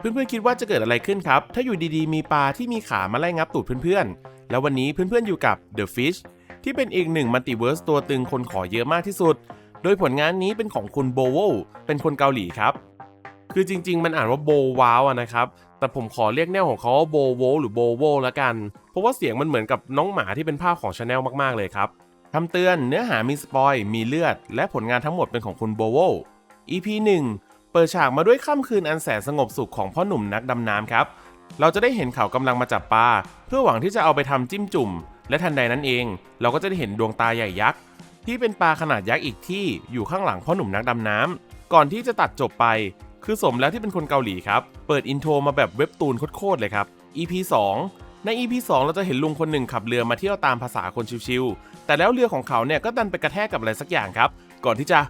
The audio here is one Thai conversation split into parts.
เพื่อนๆคิดว่าจะเกิดอะไรขึ้นครับ ถ้าอยู่ดีๆ มีปลาที่มีขามาไล่งับตูดเพื่อนๆ แล้ววันนี้เพื่อนๆอยู่กับ The Fish ที่เป็นอีกหนึ่งมัลติเวิร์สตัวตึงคนขอเยอะมากที่สุด โดยผลงานนี้เป็นของคุณโบวเป็นคนเกาหลีครับ คือจริงๆ มันอ่านว่าโบวาวอะนะครับ แต่ผมขอเรียกแนวของเขาว่าโบวหรือโบโวละกัน เพราะว่าเสียงมันเหมือนกับน้องหมาที่เป็นภาพของชาแนลมากๆเลยครับคำเตือนเนื้อหามีสปอย มีเลือด และผลงานทั้งหมดเป็นของคุณโบโว EP 1 เปิดฉากมาด้วยค่ำคืนอันแสนสงบสุขของพ่อหนุ่มนักดำน้ำครับ เราจะได้เห็นเขากำลังมาจับปลาเพื่อหวังที่จะเอาไปทำจิ้มจุ่ม และทันใดนั้นเอง เราก็จะได้เห็นดวงตาใหญ่ยักษ์ที่เป็นปลาขนาดยักษ์อีกที่อยู่ข้างหลังพ่อหนุ่มนักดำน้ำก่อนที่จะตัดจบไป คือสมแล้วที่เป็นคนเกาหลีครับ เปิดอินโทรมาแบบเว็บตูนโคตรๆเลยครับ EP 2 ใน EP 2 เราจะเห็นลุงคนหนึ่งขับเรือมาเที่ยวตามภาษาคนชิวๆแต่แล้วเรือของเขาเนี่ยก็ดันไปกระแทกกับอะไรสักอย่างครับ ก่อนที่จะ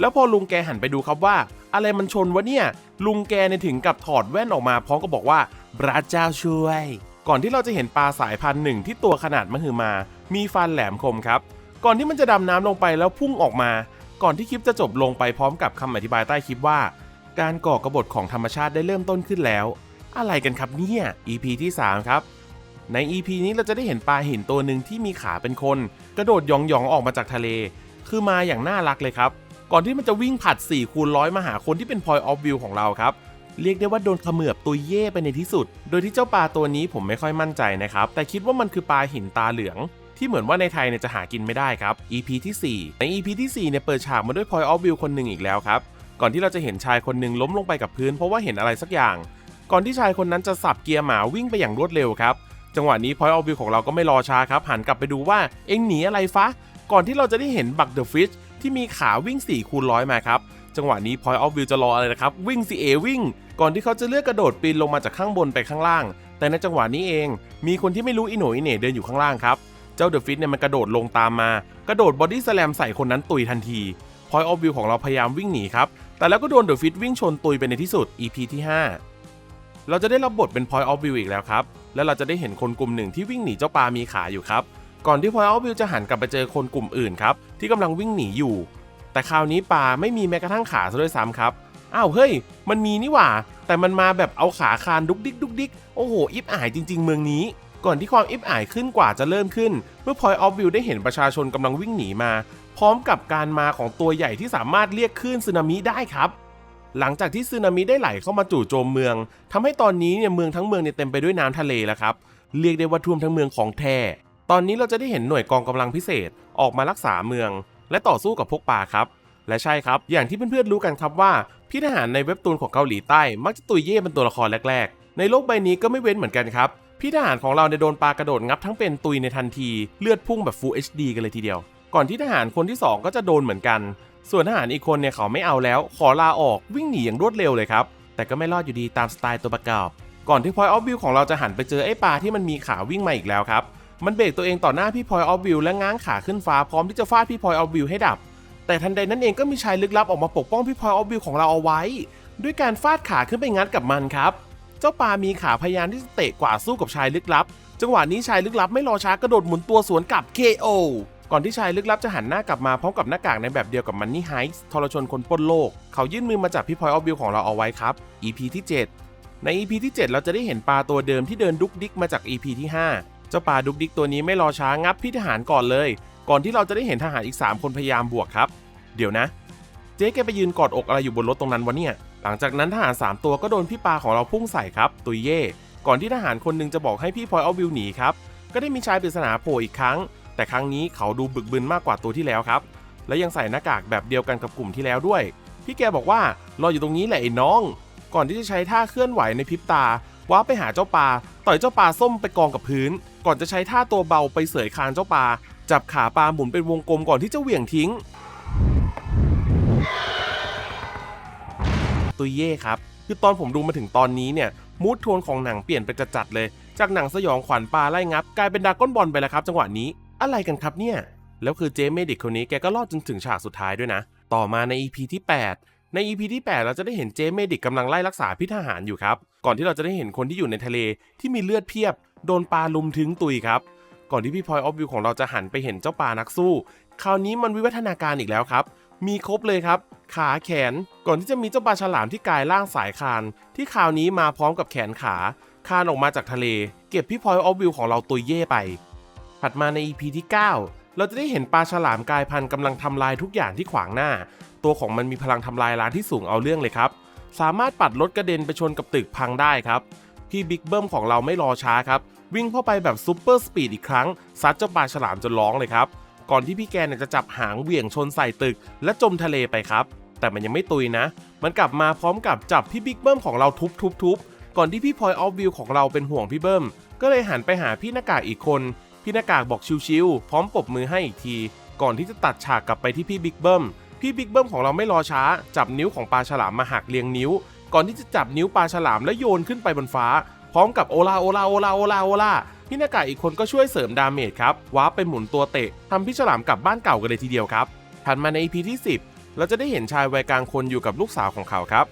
แล้วพอลุงแกหันไปดูครับว่า อะไรมันชนวะเนี่ย ลุงแกเนี่ยถึงกับถอดแว่นออกมาพร้อมกับบอกว่าพระเจ้าช่วย ก่อนที่เราจะเห็นปลาสายพันธุ์หนึ่งที่ตัวขนาดมหึมา มีฟันแหลมคมครับ ก่อนที่มันจะดำน้ำลงไปแล้วพุ่งออกมา ก่อนที่คลิปจะจบลงไปพร้อมกับคำอธิบายใต้คลิปว่า การก่อกระบฏของธรรมชาติได้เริ่มต้นขึ้นแล้ว อะไรกันครับเนี่ย EP ที่ 3 ครับใน EP นี้เราจะได้เห็นปลาหินตัวหนึ่งที่มีขาเป็นคน กระโดดหยองๆออกมาจากทะเล คือมาอย่างน่ารักเลยครับ ก่อนที่มันจะวิ่งผัด4คูณร้อยมาหาคนที่เป็น point of view ของเราครับ เรียกได้ว่าโดนเขมือบตัวเย่ไปในที่สุด โดยที่เจ้าปลาตัวนี้ผมไม่ค่อยมั่นใจนะครับ แต่คิดว่ามันคือปลาหินตาเหลือง ที่เหมือนว่าในไทยเนี่ยจะหากินไม่ได้ครับ EP ที่ 4 ใน EP ที่4เนี่ยเปิดฉากมาด้วย point of view คนหนึ่งอีกแล้วครับก่อนที่เราจะเห็นชายคนหนึ่งล้มลงไปกับพื้นเพราะว่าเห็นอะไรสักอย่าง ก่อนที่ชายคนนั้นจะสับเกียร์หมาวิ่งไปอย่างรวดเร็วครับ จังหวะนี้ point of view ของเราก็ไม่รอช้าครับหันกลับไปดูว่าเอ็งหนีอะไรฟะ ก่อนที่เราจะได้เห็นบักเดอะฟิช ที่มีขาวิ่ง4คูณร้อยมาครับจังหวะนี้ point of view จะรออะไรนะครับ วิ่งสิเอวิ่ง ก่อนที่เขาจะเลือกกระโดดปีนลงมาจากข้างบนไปข้างล่าง แต่ในจังหวะนี้เอง มีคนที่ไม่รู้อีโหนอีเหน่เดินอยู่ข้างล่างครับ เจ้าเดอะฟิชเนี่ยมันกระโดดลงตามมา กระโดดบอดี้สแลมใส่คนนั้นตุยทันที point of view ของเราพยายามวิ่งหนีครับ แต่แล้วก็โดนเดอะฟิชวิ่งชนตุยไปในที่สุด EP ที่ 5 เราจะได้รับบทเป็น point of view อีกแล้วครับ และเราจะได้เห็นคนกลุ่มหนึ่งที่วิ่งหนีเจ้าปลามีขาอยู่ครับ ก่อนที่ point of view จะหันกลับไปเจอคนกลุ่มอื่นครับ ที่กำลังวิ่งหนีอยู่ แต่คราวนี้ปลาไม่มีแม้กระทั่งขาซะด้วยซ้ำครับอ้าวเฮ้ย มันมีนี่หว่า แต่มันมาแบบเอาขาคานดุกดิกดุกดิกโอ้โหอิบอายจริง ๆ เมืองนี้ ก่อนที่ความอิบอายขึ้นกว่าจะเริ่มขึ้น เมื่อ point of view ได้เห็นประชาชนกำลังวิ่งหนีมา พร้อมกับการมาของตัวใหญ่ที่สามารถเรียกคลื่นสึนามิได้ครับหลังจากที่สึนามิได้ไหลเข้ามาจู่โจมเมืองทำให้ตอนนี้เนี่ยเมืองทั้งเมืองเนี่ยเต็มไปด้วยน้ำทะเลแล้วครับ เรียกได้ว่าท่วมทั้งเมืองของแท้ ตอนนี้เราจะได้เห็นหน่วยกองกำลังพิเศษออกมารักษาเมือง และต่อสู้กับพวกป่าครับ และใช่ครับ อย่างที่เพื่อนๆรู้กันครับว่า พี่ทหารในเว็บตูนของเกาหลีใต้ มักจะตุยเย่เป็นตัวละครแรกๆ ในโลกใบนี้ก็ไม่เว้นเหมือนกันครับพี่ทหารของเราในยโดนปลากระโดดงับทั้งเป็นตุยในทันทีเลือดพุ่งแบบ Full HD กันเลยทีเดียว ก่อนที่ทหารคนที่สองก็จะโดนเหมือนกัน ส่วนทหารอีกคนเนี่ยเขาไม่เอาแล้ว ขอลาออกวิ่งหนีอย่างรวดเร็วเลยครับ แต่ก็ไม่รอดอยู่ดีตามสไตล์ตัวประกอบ ก่อนที่ Point of View ของเราจะหันไปเจอไอ้ปลาที่มันมีขาวิ่งมาอีกแล้วครับ มันเบรกตัวเองต่อหน้าพี่ Point of View และง้างขาขึ้นฟ้าพร้อมที่จะฟาดพี่ Point of View ให้ดับ แต่ทันใดนั้นเองก็มีชายลึกลับออกมาปกป้องพี่ Point of View ของเราเอาไว้ ด้วยการฟาดขาขึ้นไปงัดกับมันครับ เจ้าปลามีขาพยายามที่จะเตะกว่าสู้กับชายลึกลับ จังหวะนี้ชายลึกลับไม่รอช้ากระโดดหมุนตัวสวนกลับ KO ก่อนที่ชายลึกลับจะหันหน้ากลับมาพร้อมกับหน้ากากในแบบเดียวกับมันนี่ไฮส์ทรชนคนปล้นโลก เขายื่นมือมาจับพี่พลอยออฟวิวของเราเอาไว้ครับ EP ที่ 7 ใน EP ที่ 7 เราจะได้เห็นปลาตัวเดิมที่เดินดุกดิกมาจาก EP ที่ 5 เจ้าปลาดุกดิกตัวนี้ไม่รอช้างับพี่ทหารก่อนเลย ก่อนที่เราจะได้เห็นทหารอีก 3 คนพยายามบวกครับ เดี๋ยวนะ เจ๊แกไปยืนกอดอกอะไรอยู่บนรถตรงนั้นวะเนี่ย หลังจากนั้นทหาร 3 ตัวก็โดนพี่ปลาของเราพุ่งใส่ครับตุยเย่ก่อนที่ทหารคนหนึงจะบอกให้พี่พอยเอาวิวหนีครับ ก็ได้มีชายปริศนาโผล่อีกครั้ง แต่ครั้งนี้เขาดูบึกบึนมากกว่าตัวที่แล้วครับ และยังใส่หน้ากากแบบเดียวกันกับกลุ่มที่แล้วด้วย พี่แกบอกว่ารออยู่ตรงนี้แหละไอ้น้อง ก่อนที่จะใช้ท่าเคลื่อนไหวในพริบตาว้าไปหาเจ้าปลาต่อยเจ้าปลาส้มไปกองกับพื้น ก่อนจะใช้ท่าตัวเบาไปเสยคางเจ้าปลา จับขาปลาหมุนเป็นวงกลมก่อนที่จะเหวี่ยงทิ้ง ตุยเย่ครับ คือตอนผมดูมาถึงตอนนี้เนี่ยมูดโทนของหนังเปลี่ยนไปจัดๆเลย จากหนังสยองขวัญปลาไล่งับ กลายเป็นดาก้อนบอลไปแล้วครับ จังหวะนี้อะไรกันครับเนี่ยแล้วคือเจมเมดิกคนนี้แกก็รอดจนถึงฉากสุดท้ายด้วยนะ ต่อมาใน EP ที่ 8 ใน EP ที่ 8 เราจะได้เห็นเจมเมดิกกำลังไล่รักษาพิทหารอยู่ครับ ก่อนที่เราจะได้เห็นคนที่อยู่ในทะเลที่มีเลือดเพียบ โดนปลาลุมถึงตุยครับ ก่อนที่พี่พอยออฟวิวของเราจะหันไปเห็นเจ้าปลานักสู้ คราวนี้มันวิวัฒนาการอีกแล้วครับ มีครบเลยครับ ขาแขน ก่อนที่จะมีเจ้าปลาฉลามที่กายร่างสายคาน ที่คราวนี้มาพร้อมกับแขนขาคานออกมาจากทะเล เก็บพี่พลอยออฟวิวของเราตัวเย่ไป ถัดมาใน EP ที่ 9 เราจะได้เห็นปลาฉลามกายพันธุ์กำลังทำลายทุกอย่างที่ขวางหน้า ตัวของมันมีพลังทำลายล้างที่สูงเอาเรื่องเลยครับ สามารถปัดรถกระเด็นไปชนกับตึกพังได้ครับ พี่บิ๊กเบิ้มของเราไม่รอช้าครับ วิ่งเข้าไปแบบซูเปอร์สปีดอีกครั้ง ซัดเจ้าปลาฉลามจนร้องเลยครับ ก่อนที่พี่แกเนี่ยจะจับหางเหวี่ยงชนใส่ตึก และจมทะเลไปครับ แต่มันยังไม่ตุยนะ มันกลับมาพร้อมกับจับพี่บิ๊กเบิ้มของเราทุบทุบทุบก่อนที่พี่พลอยออฟวิวของเราเป็นห่วงพี่เบิ้ม ก็เลยหันไปหาพี่หน้ากากอีกคน พี่หน้ากากบอกชิวๆพร้อมปบมือให้อีกที ก่อนที่จะตัดฉากกลับไปที่พี่บิ๊กเบิ้มพี่บิ๊กเบิ้มของเราไม่รอช้า จับนิ้วของปลาฉลามมาหักเรียงนิ้ว ก่อนที่จะจับนิ้วปลาฉลามและโยนขึ้นไปบนฟ้า พร้อมกับโอลาโอลาโอลาโอลาโอลาพี่นากาอีกคนก็ช่วยเสริมดาเมจครับว้าร์ปไปหมุนตัวเตะทำพี่ฉลามกลับบ้านเก่ากันเลยทีเดียวครับถัดมาใน EP ที่ 10 เราจะได้เห็นชายวัยกลางคนอยู่กับลูกสาวของเขาครับ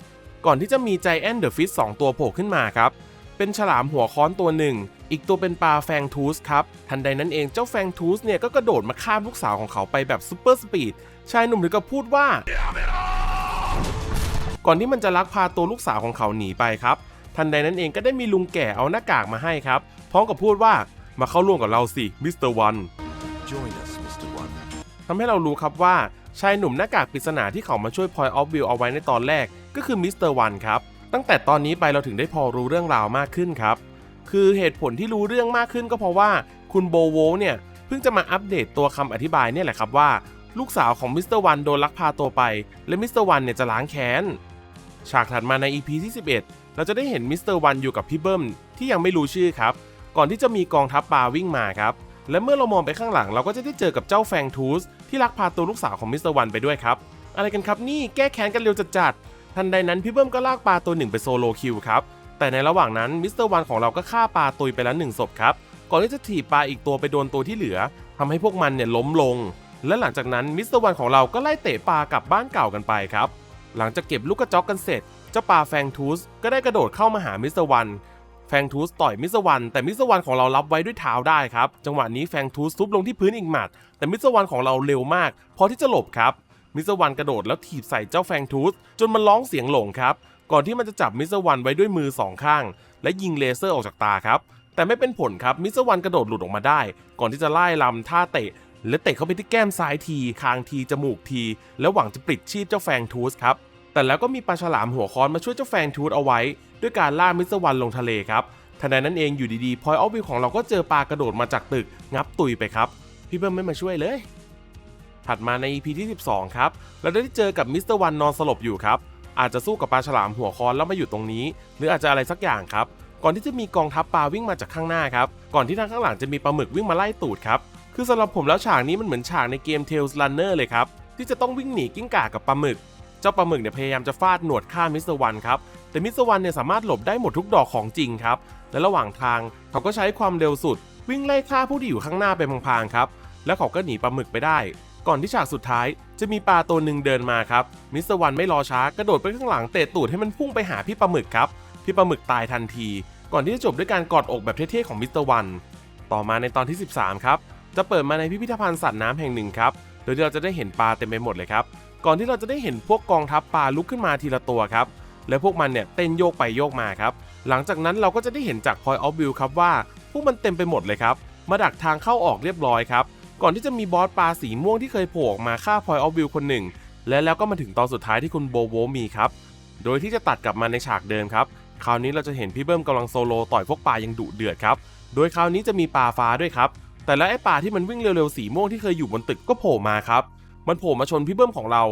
ก่อนที่จะมีใจแอนเดอะฟิชสองตัวโผล่ขึ้นมาครับ เป็นฉลามหัวค้อนตัวหนึ่ง อีกตัวเป็นปลาแฟงทูสครับ ทันใดนั้นเองเจ้าแฟงทูสเนี่ยก็กระโดดมาข้ามลูกสาวของเขาไปแบบซูเปอร์สปีด ชายหนุ่มถึงกับพูดว่า ก่อนที่มันจะลักพาตัวลูกสาวของเขาหนีไปครับ ทันใดนั้นเองก็ได้มีลุงแก่เอาหน้ากากมาให้ครับ พร้อมกับพูดว่ามาเข้าร่วมกับเราสิมิสเตอร์วัน Join us, Mr. One. ทำให้เรารู้ครับว่าชายหนุ่มหน้ากากปริศนาที่เขามาช่วยพอยออฟวิวเอาไว้ในตอนแรกก็คือมิสเตอร์วันครับ ตั้งแต่ตอนนี้ไปเราถึงได้พอรู้เรื่องราวมากขึ้นครับ คือเหตุผลที่รู้เรื่องมากขึ้นก็เพราะว่าคุณโบโวเนี่ยเพิ่งจะมาอัปเดตตัวคำอธิบายเนี่ยแหละครับว่า ลูกสาวของมิสเตอร์วันโดนลักพาตัวไป และมิสเตอร์วันเนี่ยจะล้างแค้น ฉากถัดมาใน EP ที่ 11 เราจะได้เห็นมิสเตอร์วันอยู่กับพี่เบิ้มที่ยังไม่รู้ชื่อครับ ก่อนที่จะมีกองทัพปลาวิ่งมาครับ และเมื่อเรามองไปข้างหลังเราก็จะได้เจอกับเจ้าแฟงทูสที่ลักพาตัวลูกสาวของมิสเตอร์วันไปด้วยครับ อะไรกันครับนี่แก้แค้นกันเร็วจัดๆทันใดนั้นพี่เบิ้มก็ลากปลาตัวหนึ่งไปโซโลคิวครับ แต่ในระหว่างนั้นมิสเตอร์วันของเราก็ฆ่าปลาตุยไปแล้วหนึ่งศพครับ ก่อนที่จะถีบปลาอีกตัวไปโดนตัวที่เหลือทำให้พวกมันเนี่ยล้มลง และหลังจากนั้นมิสเตอร์วันของเราก็ไล่เตะปลากลับบ้านเก่ากันไปครับ หลังจากเก็บลูกกระจอกกันเสร็จ เจ้าปลาแฟงทูสก็ได้กระโดดเข้ามาหามิสเตอร์วัน แฟงทูสต่อยมิสเตอร์วัน แต่มิสเตอร์วันของเรารับไว้ด้วยเท้าได้ครับ จังหวะนี้แฟงทูสทุบลงที่พื้นอีกหมัด แต่มิสเตอร์วันของเราเร็วมากพอที่จะหลบครับ มิสเตอร์วันกระโดดแล้วถีบใส่เจ้าแฟงทูสจนมันร้องเสียงหลงครับ ก่อนที่มันจะจับมิสเตอร์วันไว้ด้วยมือสองข้าง และยิงเลเซอร์ออกจากตาครับ แต่ไม่เป็นผลครับ มิสเตอร์วันกระโดดหลุดออกมาได้ ก่อนที่จะไล่ลำท่าเตะ และเตะเข้าไปที่แก้มซ้ายที คางที จมูกที แล้วหวังจะปลิดชีพเจ้าแฟงทูสครับ แต่แล้วก็มีปลาฉลามหัวค้อนมาช่วยเจ้าแฟงทูสเอาไว้ ด้วยการล่ามิสเตอร์วันลงทะเลครับทันใดนั้นเองอยู่ดีๆพอยออฟวิวของเราก็เจอปลากระโดดมาจากตึก งับตุยไปครับ พี่เบิ้มไม่มาช่วยเลย ถัดมาใน EP ที่ 12 ครับ เราได้เจอกับมิสเตอร์วันนอนสลบอยู่ครับอาจจะสู้กับปลาฉลามหัวค้อนแล้วมาอยู่ตรงนี้ หรืออาจจะอะไรสักอย่างครับ ก่อนที่จะมีกองทัพปลาวิ่งมาจากข้างหน้าครับ ก่อนที่ทางข้างหลังจะมีปลาหมึกวิ่งมาไล่ตูดครับ คือสำหรับผมแล้วฉากนี้มันเหมือนฉากในเกม Tales Runner เลยครับ ที่จะต้องวิ่งหนีกิ้งก่ากับปลาหมึก เจ้าปลาหมึกเนี่ยพยายามจะฟาดหนวดฆ่ามิสเตอร์วันครับ แต่มิสเตอร์วันเนี่ยสามารถหลบได้หมดทุกดอกของจริงครับ และระหว่างทางเขาก็ใช้ความเร็วสุด วิ่งไล่ฆ่าผู้ที่อยู่ข้างหน้าไปพลางๆครับ แล้วเขาก็หนีปลาหมึกไปได้ ก่อนที่ฉากสุดท้าย จะมีปลาตัวหนึ่งเดินมาครับ มิสเตอร์วันไม่รอช้ากระโดดไปข้างหลังเตะตูดให้มันพุ่งไปหาพี่ปลาหมึกครับ พี่ปลาหมึกตายทันที ก่อนที่จะจบด้วยการกอดอกแบบเท่ๆของมิสเตอร์วัน ต่อมาในตอนที่ 13 ครับ จะเปิดมาในพิพิธภัณฑ์สัตว์น้ำแห่งหนึ่งครับ โดยที่เราจะได้เห็นปลาเต็มไปหมดเลยครับ ก่อนที่เราจะได้เห็นพวกกองทัพปลาลุกขึ้นมาทีละตัวครับ และพวกมันเนี่ยเต้นโยกไปโยกมาครับ หลังจากนั้นเราก็จะได้เห็นจาก Point of View ครับว่า พวกมันเต็มไปหมดเลยครับ มาดักทางเข้าออกเรียบร้อยครับ ก่อนที่จะมีบอสปลาสีม่วงที่เคยโผล่ออกมาฆ่า Point of View คนหนึ่ง และแล้วก็มาถึงตอนสุดท้ายที่คุณโบโวมีครับ โดยที่จะตัดกลับมาในฉากเดิมครับ คราวนี้เราจะเห็นพี่เบิ้มกำลังโซโลต่อยพวกปลายังดุเดือดครับ โดยคราวนี้จะมีปลาฟ้าด้วยครับ แต่แล้วไอ้ปลาที่มันวิ่งเร็วๆสีม่วงที่เคยอยู่บนตึกก็โผล่มาครับ มันโผล่มาชนพี่เบิ้มของเรา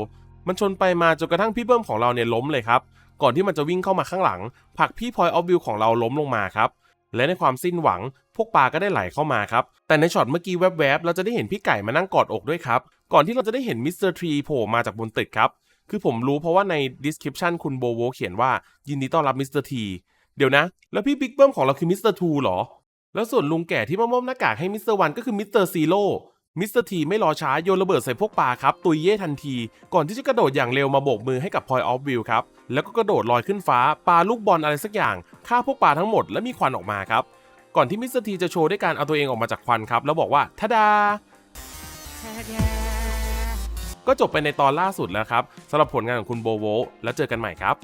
มันชนไปมาจนกระทั่งพี่เบิ้มของเราเนี่ยล้มเลยครับ ก่อนที่มันจะวิ่งเข้ามาข้างหลังผลักพี่พลอยออฟวิวของเราล้มลงมาครับ และในความสิ้นหวังพวกปลาก็ได้ไหลเข้ามาครับ แต่ในช็อตเมื่อกี้แวบๆ เราจะได้เห็นพี่ไก่มานั่งกอดอกด้วยครับ ก่อนที่เราจะได้เห็นมิสเตอร์ทรีโผล่มาจากบนตึกครับ คือผมรู้เพราะว่าใน description คุณโบโวเขียนว่ายินดีต้อนรับมิสเตอร์ทีเดี๋ยวนะ แล้วพี่บิ๊กเบิ้มของเราคือมิสเตอร์ทูหรอ แล้วส่วนลุงแก่ที่มามอบหน้ากากให้มิสเตอร์วันก็คือมิสเตอร์ซีโร่มิสเตอร์ทีไม่รอช้าโยนระเบิดใส่พวกปลาครับ ตุยเย่ทันที ก่อนที่จะกระโดดอย่างเร็วมาโบกมือให้กับพอยออฟวิวครับ แล้วก็กระโดดลอยขึ้นฟ้าปาลูกบอลอะไรสักอย่างฆ่าพวกปลาทั้งหมดและมีควันออกมาครับ ก่อนที่มิสเตอร์ทีจะโชว์ด้วยการเอาตัวเองออกมาจากควันครับ แล้วบอกว่าทาดา ก็จบไปในตอนล่าสุดแล้วครับสำหรับผลงานของคุณโบโวแล้วเจอกันใหม่ครับ